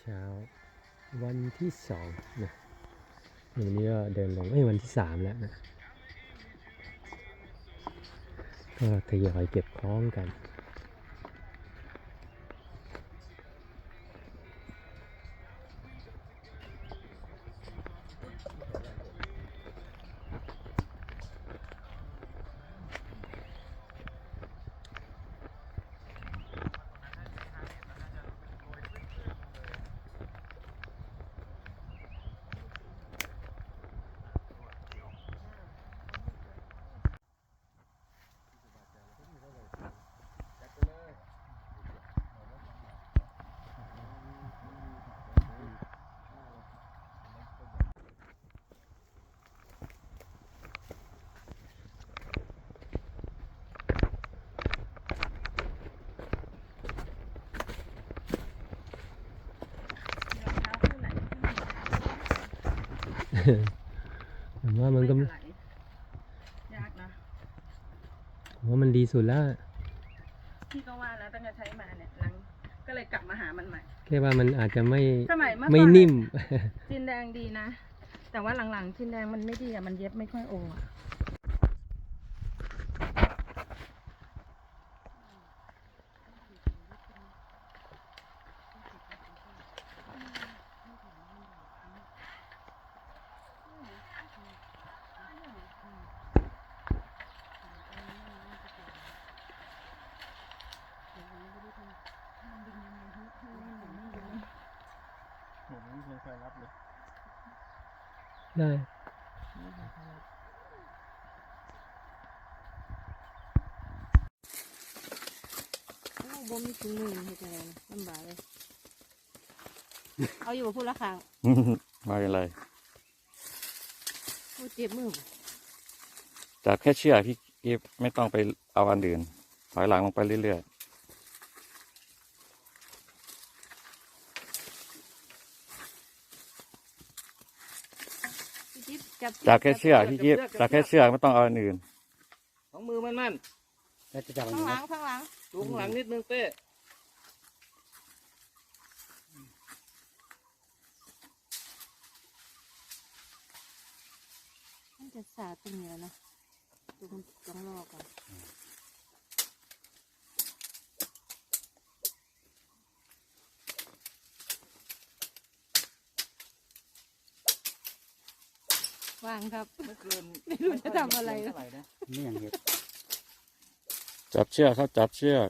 เช้า วันที่สองนะวันนี้ก็เดินลงไอ้วันที่สามแล้วนะก็ทยอยเก็บคล้องกัน ผมว่ามันก็ไหลยากนะผมว่ามันดีสุดแล้วพี่ก็ว่าแล้วตั้งแต่ใช้มาเนี่ยหลังก็เลยกลับมาหามันใหม่ แค่ว่ามันอาจจะไม่สมัยเมื่อไม่ก่อนนิ่มจินแดงดีนะ แต่ว่าหลังๆจินแดงมันไม่ดีอะมันเย็บไม่ค่อยโองอะ ผมไม่มีใครรับเลย ได้ บ่มีถุงมือเฮ็ดจังได๋ลำบากเลย เอาอยู่บ่พูดละครั้งไม่เป็นไรพูดเจ็บมือบ่จับแค่เชือกพี่กิฟไม่ต้องไปเอาอันอื่นถอยหลังลงไปเรื่อย พี่ จิ๊บจับๆจับแค่เชือกพี่กิฟจับแค่เชือกไม่ต้องเอาอันอื่น ของมือมันมั่นแล้วจะจับมันข้างหลันะงข้างหลังดูข้างหลังนิดนึงเต้มันจะสาดตรงเนี้ยนะดูมันต้องรอก่อน วางครับไม่เกินไม่รู้จะทำอะไรแล้วเท่าไหร่นะนี่อย่างเห็ดจับเชือกครับจับเชือก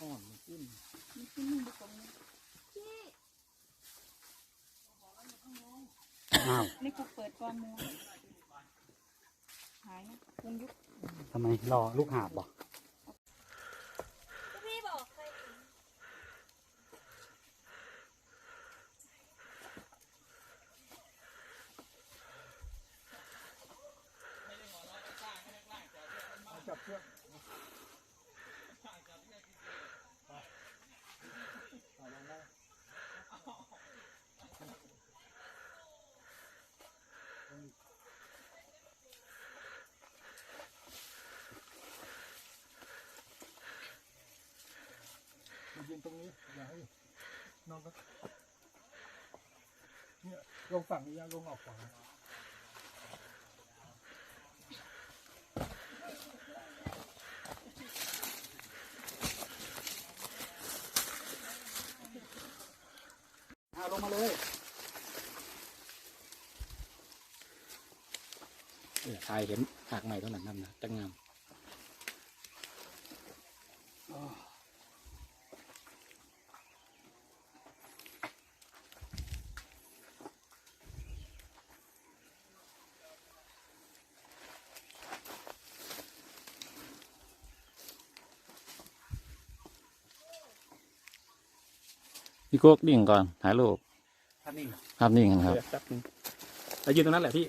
อ่อนขึ้นอ้าวนี่กูเปิดก้อนมูหายนะคุณยุบทำไมรอลูกหาบบ่มา ตรงนี้อย่าให้น้องก็เนี่ยลงฝั่งนี้ยังลงออกขวาเอาลงมาเลยเออชายเห็นหากใหม่ตัวนั้นนั่นนะจังงาม พี่โก๊กนิ่งก่อนถ่ายรูปท่านนี่ภาพนิ่งนะครับเดี๋ยวแป๊บนึงแล้วยืนตรงนั้นแหละพี่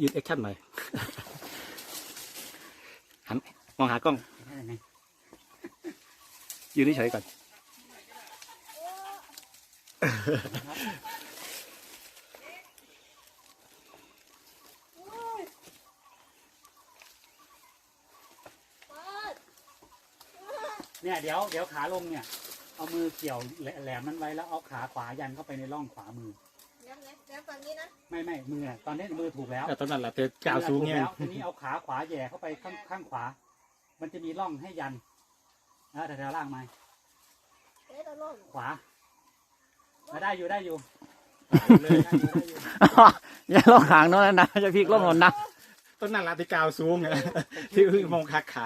ยืนแอคชั่นหน่อย หันมองหากล้อง ยืนเฉยๆก่อน เนี่ยเดี๋ยวเดี๋ยวขาลงเนี่ย เอามือเกี่ยวแหลแหลมนั้นไว้แล้วเอาขาขวายันเข้าไปในร่องขวามือ แล้วไงแล้วฝั่งนี้นะไม่ไม่มือน่ะตอนนี้มือถูกแล้วแต่ตอนนั้นแหละเธอกล่าวสูงถูกเนี่ยแล้วทีนี้เอาขาขวาแหย่เข้าไปข้างข้างขวา มันจะมีร่องให้ยันนะแถวๆล่างไม้เอ๊ะเราลงขวามาได้อยู่ได้อยู่เลยได้อยู่ได้อยู่อย่าลงหางโน้นนะจะพลิกลงหนนะต้นนั้นแหละที่กล่าวสูงไงที่อึ้งมองคักขา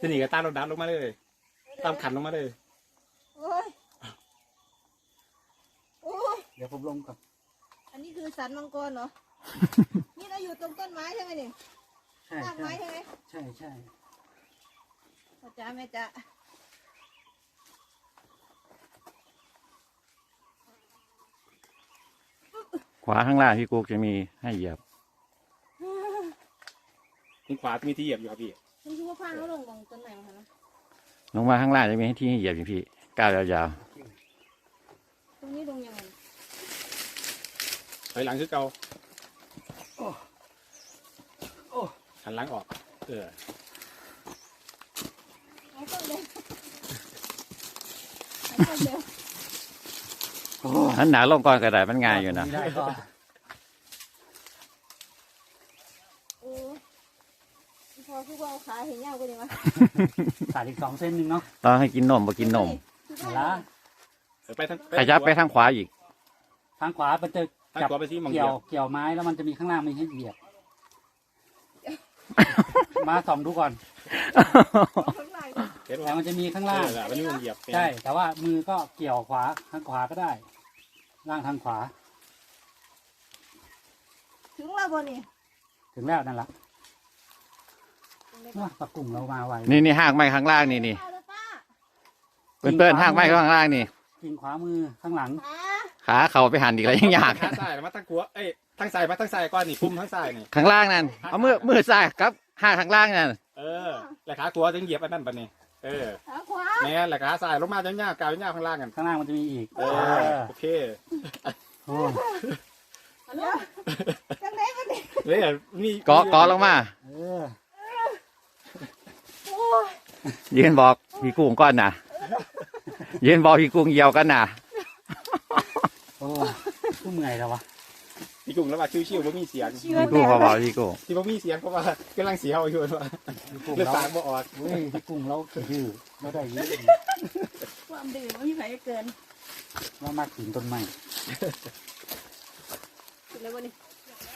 จะหนีกับตามรถดับลงมาเลย ตามขันลงมาเลย โอ้ยโอ้ยเดี๋ยวผมลงก่อนอันนี้คือสันมังกรเหรอ นี่เราอยู่ตรงต้นไม้ใช่ไหมนี่ใช่รากใช่ไม้ใช่ไหมใช่ใช่พ่อจ๋าแม่จ๋าขวาข้างล่างพี่กุ๊กจะมีให้เหยียบ ตรงขวามีที่เหยียบอยู่ครับพี่ คุณคิดว่าพาเขาลงตรงต้นไหนมาคะนะลงมาข้างล่างจะมีให้ที่ให้เหยียบอยู่พี่ก้าวยาวตรงนี้ลงยังไงถอยหลังคือเก่าหันหลังออก เออเอาต้นเดียวเอาต้นเดียวๆนั้นหนาลงก่อนกระไดมันง่ายอยู่นะมีได้ก็ โอ้ยพอ คือว่าเอาขาเห็นยาวกว่านี้วะตัดอีกสองเส้นหนึ่งเนาะต้องให้กินนมบ่กินนมเอาละเออไปทางขยับไปทางขวาอีก ทางขวามันจะทางจับขวาไปที่มองเกี่ยียยวเกี่ยวไม้แล้วมันจะมีข้างล่างมีให้เหยียบ มาส่องดูก่อนข้างในเห็นแต่มันจะมีข้างล่างอวันนี้มองเหยียบใช่ แต่ว่ามือก็เกี่ยวขวาทางขวาก็ได้ ล่างทางขวา ถึงเราบ่นี่ถึงแล้วนั่นละ ว้าปลากลุ่มเรามาไวนี่นี่ห้างไม้ข้างล่างนี่นี่ป้าเลยป้าเปิ้นเปิ้นห้างไม้ข้างล่างนี่กิ่งขวามือข้างหลังป้าขาเข่าไปหันอีกแล้วยังยากทางซ้ายมาทางขวาเอ้ยทางซ้ายมาทางซ้ายก่อนนี่ปุ่มทางซ้ายนี่ข้างล่างนั่นเอามือมือซ้ายครับห้างข้างล่างนั่นเออแล้วขาขวาถึงเหยียบอันนั้นปะนี่เออขาขวาแม่นแล้วขาซ้ายลงมาจังยาวกาวยาวข้างล่างกันข้างล่างมันจะมีอีกเออโอเคโอ้ฮัลโหลจังไหนกันนี่เลยอะมีเกาะเกาะลงมา เออ โอ้ ยยืนบอกพี่กุ้งก่อนนะยืนบอกพี่กุ้งเหยียวกันนะโอ้กูเมื่อยแล้ววะพี่กุ้งแล้วว่าชิวๆบ่มีเสียงเชื่อพี่กุ้งแต่เขาบอกพี่กุ้งที่บ่มีเสียงเพราะว่ากำลังเสียวอยู่ว่าพี่กุ้งเลือดเราสางบ่ออกเฮ้ยพี่กุ้งเราดื้อเราได้เยอะความดื้อไม่มีใครเกินเรามากถึงต้นไม้ถึงเลยวันนี้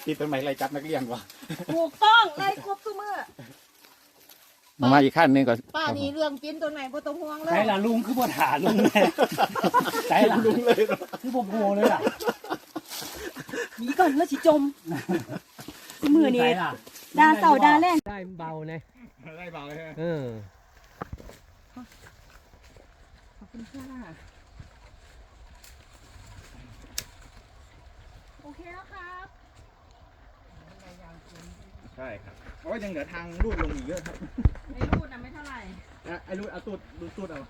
ติดต้นไม้ไล่จับนักเรียนว่ะถูกต้องได้ครบทุกเมื่อ ลงมาอีกขั้นหนึงก่อนป้านี่เรื่องปิ้นตัวไหนบ่ต้องห่วงเลใช่ยล่ะลุงคือบ่ถาลุงเลยใช่ล่ะลุงเลยเนาะคือบ่โผล่เลยล่ะหนีก่อนแล้วสิจมมือนี่ใช่ล่ะดาเสาดาแล่นได้เบานะได้เบาเลยฮะเออขอบคุณค่ะโอเคแล้วครับ ใช่ครับเพราะว่ายังเหลือทางลูดลงอีกเยอะครับไอ้รูดน่ะไม่เท่าไหร่อะไอ้ลูดเอาตูดดูตูดเอา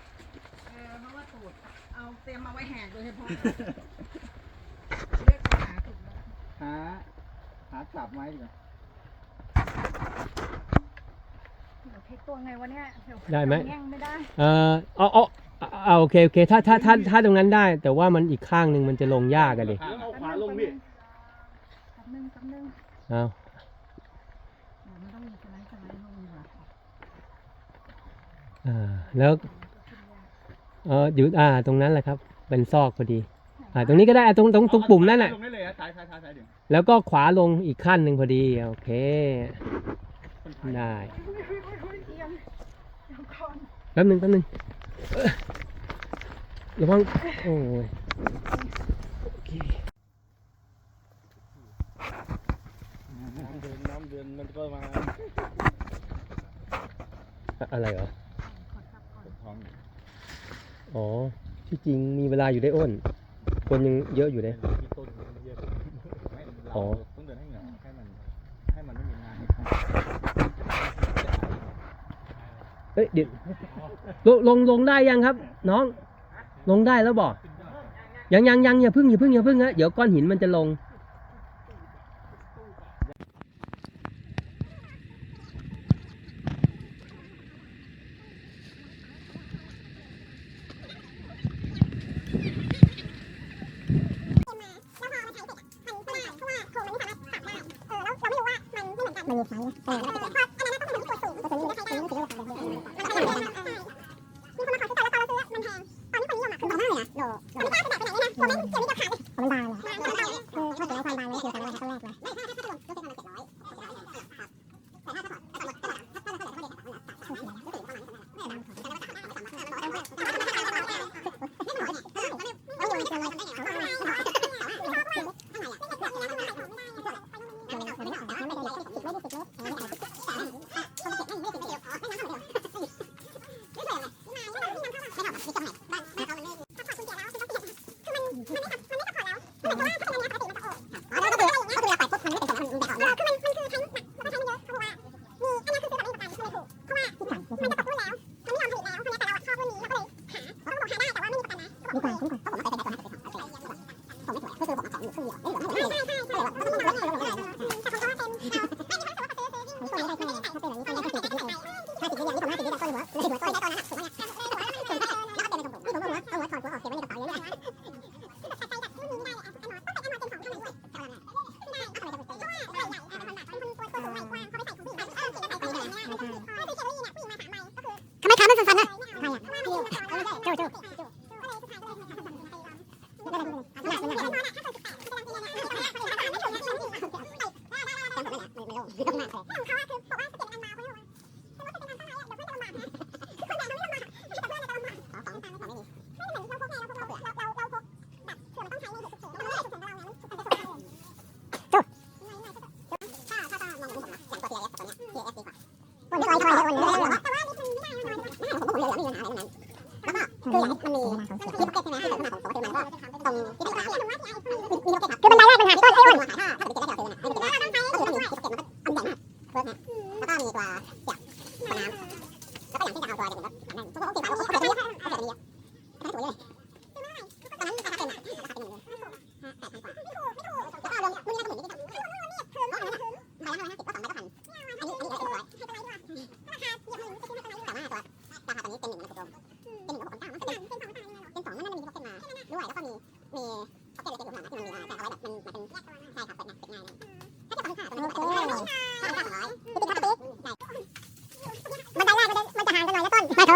เออเพราะว่าตูด เอาเตรียมมาไว้แหกโดยเฉพาะเรียกหาถูกแล้วหาหากลับไม้ดีกว่าเดี๋ยวเทคตัวไงวะเนี่ยเยวได้ไหม แย่งไม่ได้เออเอาเอาเอาเอาโอเคโอเคถ้าถ้าถ้าถ้าตรงนั้นได้ แต่ว่ามันอีกข้างหนึ่งมันจะลงยากกันดิเอาขวาลงพี่แป๊บนึงแป๊บนึงเอา เดี๋ยวมันต้องมีสไลด์สไลด์ลงดีกว่า อ่าแล้วเอออยู่อ่าตรงนั้นแหละครับ เป็นซอกพอดี อ่า ตรงนี้ก็ได้อะตรงตรงตรงปุ่มนั่นแหละลงได้เลยฮะซ้ายซ้ายซ้ายซ้ายเดี๋ยวแล้วก็ขวาลงอีกขั้นหนึ่งพอดี โอเคได้เอียงเดี๋ยวก่อนแป๊บหนึ่งแป๊บหนึ่งเอ้อระวังโอ้ยโอเคน้ำเดินน้ำเดินมันก็มา อะอะไรเหรอท้อง อ๋อที่จริงมีเวลาอยู่ได้อ้น คนยังเยอะอยู่เลย ที่ต้นมันเยอะไม่อ๋เราอต้องเดินให้เหงื่อให้มันให้มันไม่มีงานให้ทเอ้ยเดี๋ยวลงลงลงได้ยังครับ น้อง ลงได้แล้วบอกยังยังยังอย่าพึ่งอย่าพึ่งอย่าพึ่งนะเดี๋ยวก้อนหินมันจะลง 房屋，哎，那个。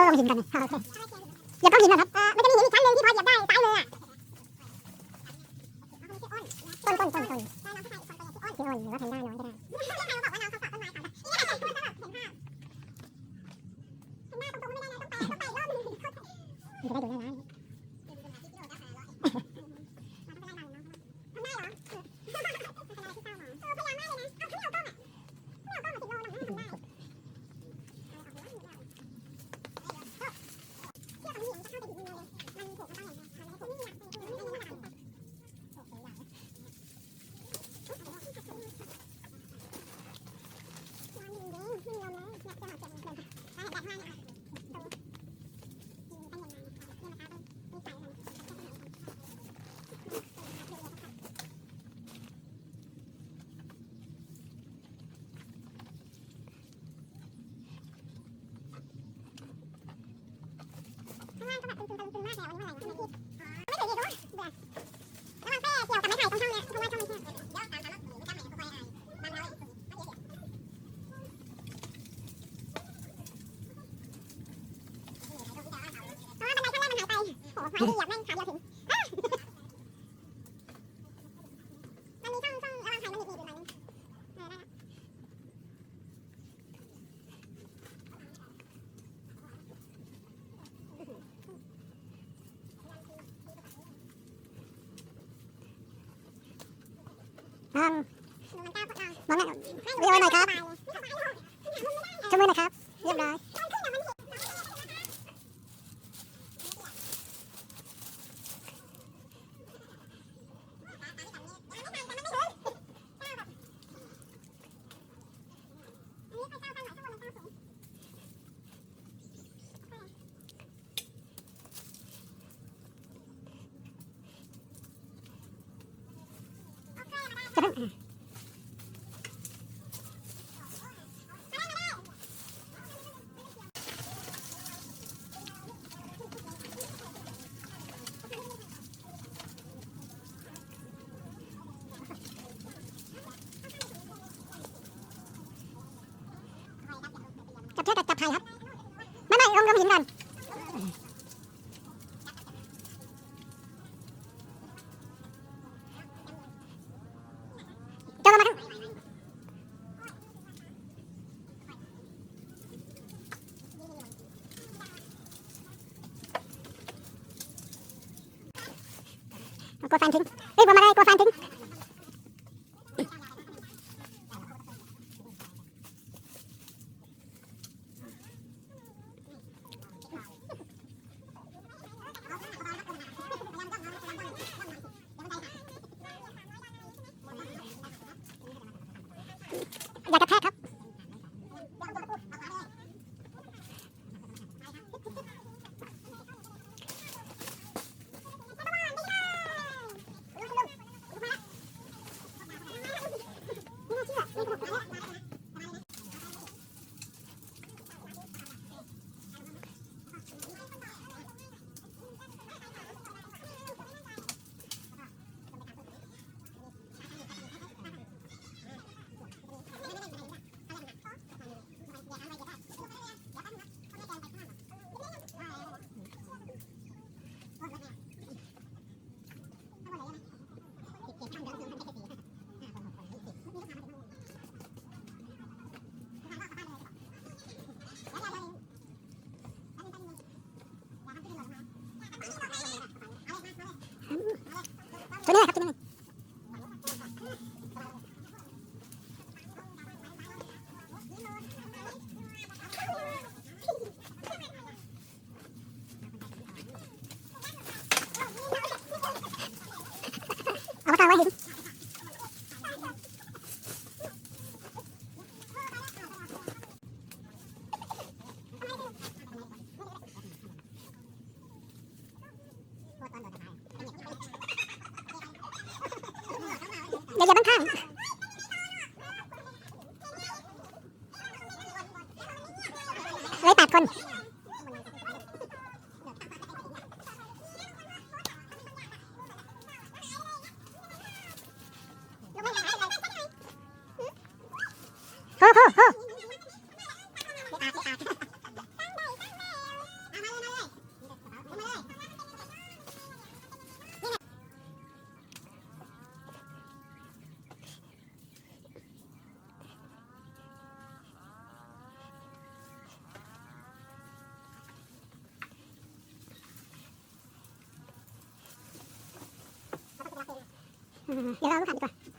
ลงหินกันนะโอเคอย่าต้องหินนะครับากเลส่อะไรนะทำไมพี่ไม่เคยเรีด้ว่าเบื่วังเกี่ยวกับไม้ไผ่ตรงช่องเนี้ยเพราะว่าช่องนี้เนี่ยเมแล้วหนีไม่กล้าไหนค่อยอะไรบางเราเลยเพราะว่าบันไดข้งล่างมันหายไปโอ้โหหายไปบแม่ เรียกไว้หน่อยครับชมมือหน่อยครับ เรียบร้อย anh ông không nhìn gần cho con mặt cô fan thính đi vào mặt đây cô fan thính सुनिए 给他们看。嗯嗯嗯你来给我看一下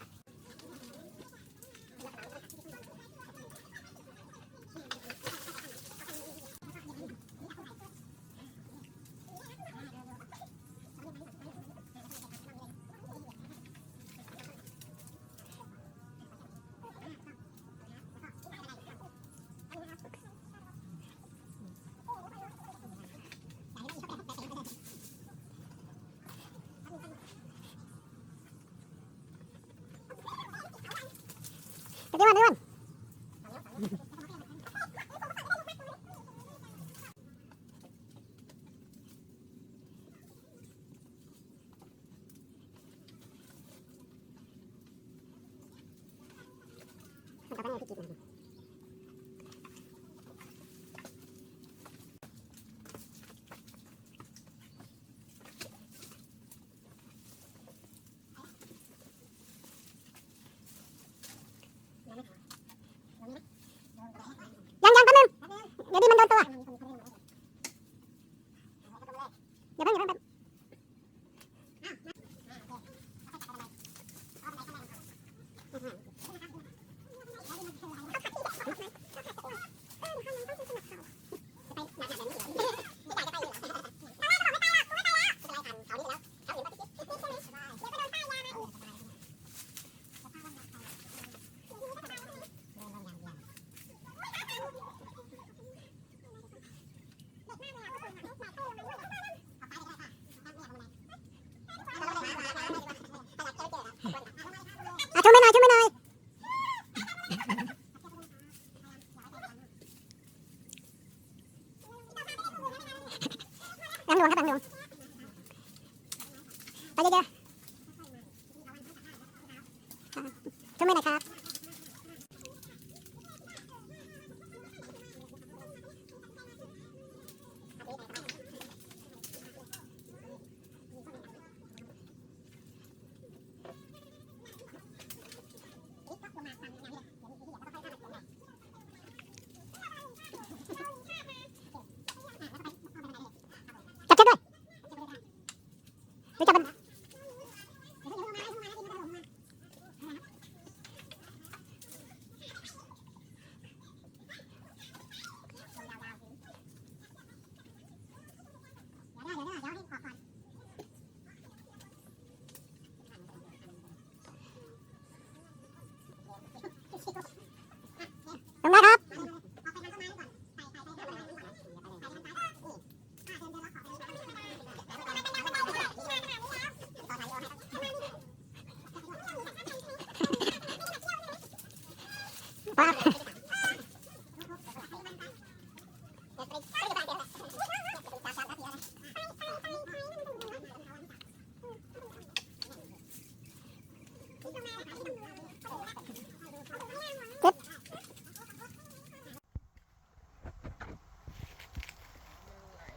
Các bạn?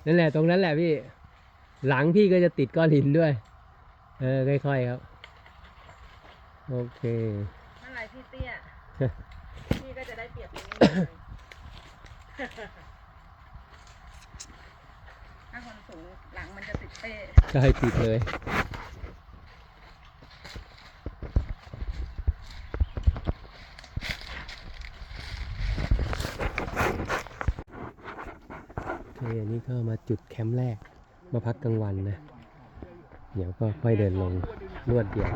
นั่นแหละตรงนั้นแหละพี่ หลังพี่ก็จะติดก้อนหินด้วย เออค่อยๆครับ โอเคเมื่อไหรพี่เตี้ย พี่ก็จะได้เปรียบตรงนี้เลยถ้าคนสูงหลังมันจะติดเป้ใช่ติดเลย อเคอันนี้ก็มาจุดแคมป์แรก มาพักกลางวันนะ เดี๋ยวก็ค่อยเดินลงรวดเดียว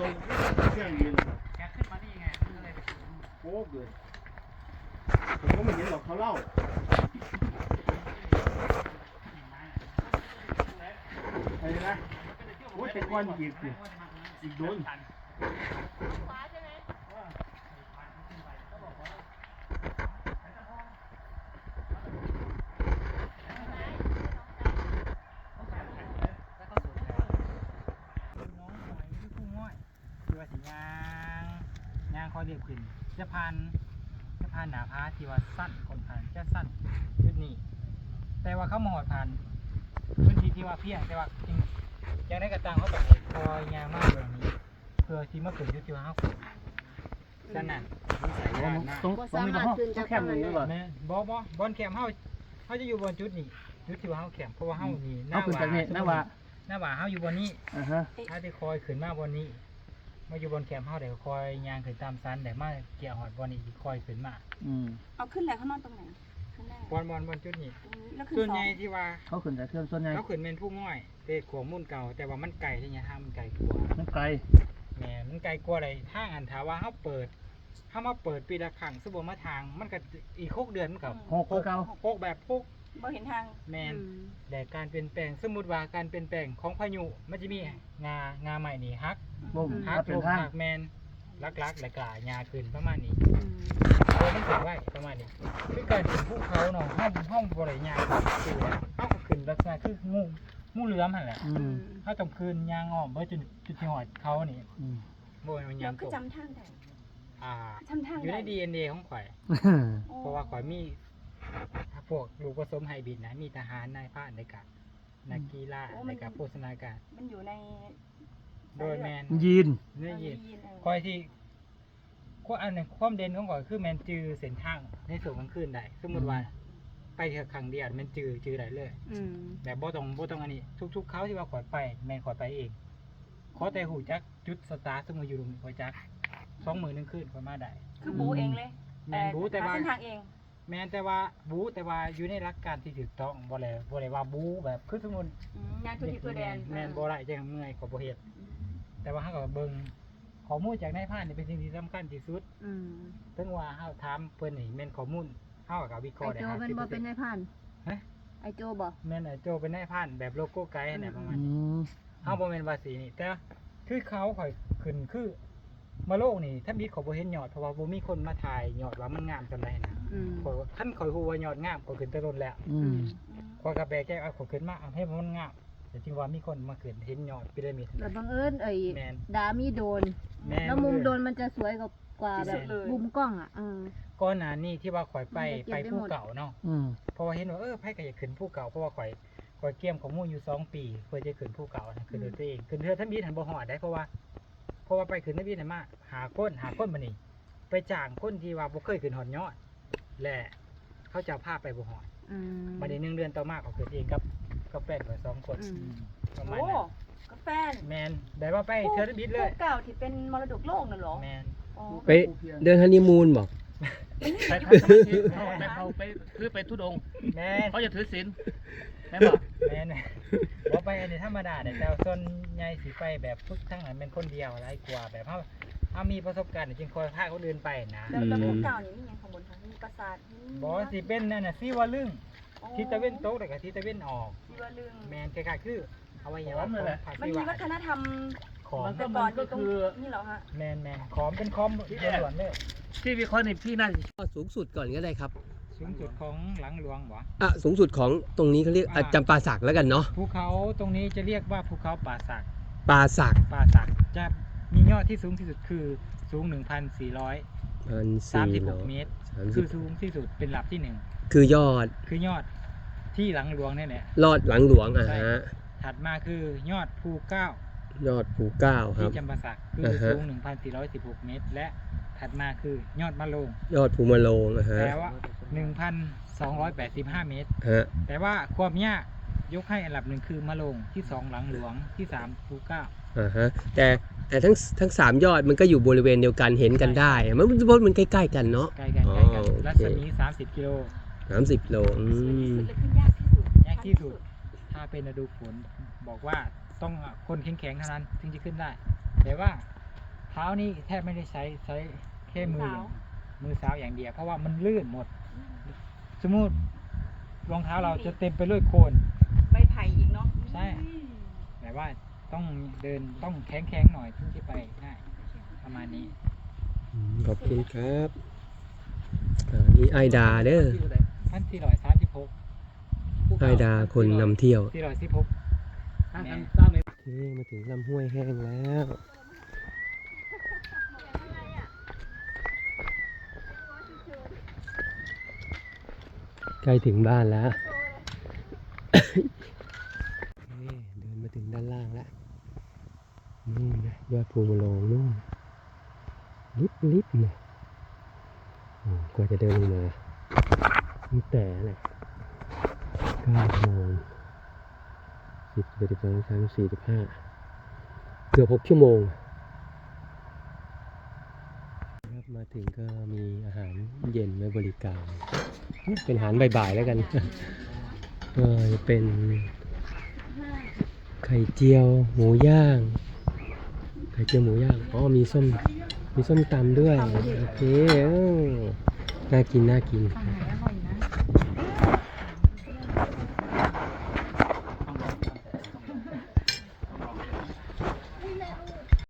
ตรงเครื่องยืน แกขึ้นมานี่ไงมันก็เลยไปถึง โป๊กเลยผมก็ไม่เห็นหรอกเขาเล่า ไอ้นะโอ้ยแต่ก้อนอีกสิอีกโดนน้องหอยที่พุ่งง่อยคือว่าสิยางยางคอยเรียบขึ้นจะพันจะพันหนาพาที่ว่าสั้นคนผ่านจะสั้นจุดนี้ แต่ว่าเขามาหอดผ่านพื้นที่ที่ว่า เพียงแต่ว่าจริงอย่างได้กระตังเขาแบบคอยยางมากเลยนี้เพื่อที่มาขึ้นจุดที่ว่าเขาขึ้นสั้นนั่นนิสัยด้านหน้าตรงตรงนี้ก็ห้องก็แคบหนึ่งนี่หรอแม่บอบอบอนแคมป์เฮาเฮาจะอยู่บนจุดนี้จุดที่ว่าเฮาแคมป์เพราะว่าเฮานี่หน้าเอาขึ้นหจากนี่หน้าว่าหน้าหว่าเฮาอยู่บนนี้อ่าฮะถ้าได้คอยขึ้นมาบนนี้มาอยู่บนแคมป์เฮาได้คอยย่างขึ้นตามสันได้มาเกี่ยวหอดบนนี้อีกคอยขึ้นมาอืมเอาขึ้นแล้วเขานอนตรงไหน ขึ้นได้บนบนบนจุดนี้ตรงนี้แล้วขึ้นส่วนสอใหญ่งที่ว่าเขาขึ้นจากเครื่องส่วนใหญ่เขาขึ้นเป็นผู้ง่อยแต่ขวมุ่นเก่า แต่ว่ามันไกลที่เนี่ยทางมันไกลกว่ามันไกลแหม่มันไกลกว่าอะไรทางอันถาว่าเฮาเปิดเฮามาเปิดปีละครั้งสมมุติมาทาง มันก็อีกหกเดือนมันก็หกคือเก่าหกแบบหกบ่เห็นทางแมน แต่การเปลี่ยนแปลงสมมติว่าการเปลี่ยนแปลงของพายุมันจะมีงางาใหม่นี่ฮักบุ้มฮัถ้ากเป็นลงทางฮักแมน ลักลักๆและกลายาขึ้นประมาณนี้โดยมันถึงไว้ประมาณนี้คือการขึ้นภูเขาเนาะห้องห้องบริยางขึ้นแล้วเขาก็ขึ้นลักษณะคืองูงูเหลือมหั่นแหละอืมเขาต้องคืนยางอ้อมเพื่อจุดจุดที่หอดเขานี่อืมโบยมันเดี๋ยายงวคือตกจำทางได้อ่าจำทางอยู่ในได้ดีเอ็นเอของข่อยโอ้เพราะว่าข่อยมีพวกลูกผสมไฮบริดนะมีทหารนายพรานในการนักกีฬาในการโฆษณาการมันอยู่ในโดยแมนยีนเนื้อยีนเออ คอยที่ก็อันหนึงความเด่นของข่อยคือแมนจือเส้นทางในส่วนกลางคืนได้สมมติว่า ไปแค่ครั้งเดียวแมนจือจือได้เลย อืมแบบบ่ต้องบ่ต้องอันนี้ ทุกๆเขาที่ว่าข่อยไป แมนข่อยไปเองขอแต่หูจักจุดสตาร์ทสมมติอยู่ตรงนี้ข่อยจักสองมือหนึ่งคืนข่อยมาได้คือบูเองเลยแมนบูแต่หาว่า เส้นทางเอง แมนแต่ว่าบูแต่ว่าอยู่ในหลักการที่ถูกต้องบ่เลยบ่เลยว่าบูแบบคือสมมุติอืมงานทุกที่ตัวแดนแมนบ่ได้จังเมื่อยก็บ่เฮ็ดแต่ว่าเฮาก็เบิ่ง ข้อมูลจากนายพรานนี่เป็นสิ่งที่สำคัญที่สุดอืมถึงว่าเฮาถามเพิ่นนี่แม่นข้อมูลเฮาก็วิเคไอราะห์ได้โจเป็นบ่เป็น50%นายพันฮะไอโจบ่แม่นไอ้โจเป็นนายพรานแบบโลโก้ไกด์เนี่ยประมาณอืนี้ มเฮาบ่แม่นว่าสีนี่แต่คือเขาข่อยขึ้นคือมาโลกนี่ถ้ามีเขาบ่เห็นยอดเพราะว่าบ่มีคนมาถ่ายยอดว่ามันงามจังไดนะอืมข่อยท่านข่อยฮู้ว่ายอดงามข่อยขึ้นแต่ต้นแล้วอืมข่อยก็แปลกใจเอาข่อยขึ้นมาเอาให้มันงาม แต่จริงว่ามีคนมาขึ้นเห็นยอดพีระมิดแล้วบังเอิญไอ้แม่นดามีโดน แม่นแล้วมุมเลยโดนมันจะสวยกว่ากว่าแบบพิเศษเลย มุมกล้องอะเออก่อนหน้านี้ที่ว่าข่อยไปมันจะเก็บไปได้ภูหมด เก่าเนาะอืมเพราะว่าเห็นว่าเออไผก็อยากขึ้นภูเก่าเพราะว่าข่อยข่อยเกี่ยมของมู่อยู่สองปีเพื่อจะขึ้นภูเก่านะขึ้นด้วยตัวเองขึ้นเรือท่านบีทันบ่ฮอดได้เพราะว่าเพราะว่าไปขึ้นท่านบีทันมาหาคนหาคนมานี่ไปจ้างคนที่ว่าบ่เคยขึ้นหอดยอด และเขาจะพาไปบ่ฮอด อืมมาในหนึ่งเดือนต่อมาเขาขึ้นเองกับ กับแฟนข่อยสองคนอืม ประมาณโอ้นั้นกาแฟนแมนได้ว่าไปเทือท่านบีเลยเก่าที่เป็นมรดกโลกน่ะเหรอแมน อ๋อไป เดินฮันนีมูนบอก ไปทำสมาธิไปเขาไปคือไปทุดงค์แมนเขาจะถือศีลแม่นบอกแมนว่าไปอันนี้ธรรมดาแต่แต่ส่วนใหญ่สิไปแบบฝึกทั้งนั้นเป็นคนเดียวอะไรกว่าแบบเขาเอามีประสบการณ์จึงคอยพาเขาเดินไปนะแล้วแล้วพวกเก่านี่มีอย่างข้างบนคะมีปราสาทหินบอกว่าสิเป็นนั่นน่ะซีว่าลึงอ๋อ ทิศตะเวนตกแต่กับทิศตะเวนออกที่ว่าลึงแมนคล้ายๆคืออวัยวะของภามันษีมีวะวัฒนธรรมของแต่ก่อนอยู่ตรงนี่เหรอฮะแมนแมนของเป็นคอมล้วนๆเลยที่วิเคราะห์ในพี่น่าจะก็สูงสุดก่อนก็ได้ครับ สูงสุดของหลังหลวงหวะอะสูงสุดของตรงนี้เขาเรียกอะอ่าจำปาสักแล้วกันเนาะภูเขาตรงนี้จะเรียกว่าภูเขาป่าสักปาสักป่าสักจะมียอดที่สูงที่สุดคือสูง 1,436พันสี่ร้อยเมตรสามสิคืบอสูงที่สุดเป็นหลับที่หนึ่ง คือยอดคือยอดที่หลังหลวงเนี่ยแหละ ลอดหลังหลวงอะใช่ ฮะถัดมาคือยอดภูเก้า ยอดภูเก้าคที่รับ จำปาสักคืออ่าฮะ สูง 1,416 เมตร และถัดมาคือยอดมะโลงยอดภูมาโลงอะฮะแต่ว่า 1,285 เมตร ฮะแต่ว่าความยากยกให้อันดับหนึ่งคือมะโลงที่สองหลังหลวงที่สามภูเก้า อ่าฮะแต่แต่ทั้งทั้งสามยอดมันก็อยู่บริเวณเดียวกันเห็นกันได้ มันเพราะมันใกล้ๆกันเนาะ ใกล้กันอ๋อใกล้กันโอเค รัศมี 30 กิโล สามสิบโลอืสูงที่มสุดและขึ้นยากที่สุดยากที่สุด ถ้าเป็นฤดูฝนบอกว่าต้องคนแข็งๆเท่านั้นถึงจะขึ้นได้ แต่ว่าเท้านี่แทบไม่ได้ใช้ใช้แค่มืออย่างมือสาวอย่างเดียว เพราะว่ามันลื่นหมด สมมติรองเท้าเราจะเต็มไปด้วยโคลนใบไผ่อีกเนาะใช่แต่ว่าต้องเดินต้องแข็งๆหน่อยถึงจะไปได้ประมาณนี้ขอบคุณครับอ่านี่ไอดาเด้อ พันสี่ร้อยสามสิบหกไอดาคนนำเที่ยว สี่ร้อยสิบหกตั้งกันตั้งในโอเคมาถึงลำห้วยแห้งแล้วใกล้ถึงบ้านแล้วโอเคเดินมาถึงด้านล่างแล้วนู่นนะยอดภูมิโลงนู่นลิบลิบเนี่ยโอ้กว่าจะเดินลงมา นี่แต่แหละเก้าโมงสิบสิบเอ็ดสิบสองสามสี่สิบห้าเกือบหกชั่วโมงครับมาถึงก็มีอาหารเย็นไว้บริการ เป็นอาหารบ่ายๆแล้วกันก็จะเป็นไข่เจียวหมูย่าง ไข่เจียวหมูย่าง อ๋อ มีส้ม มีส้มตำด้วย โอเคน่ากิน น่ากินอ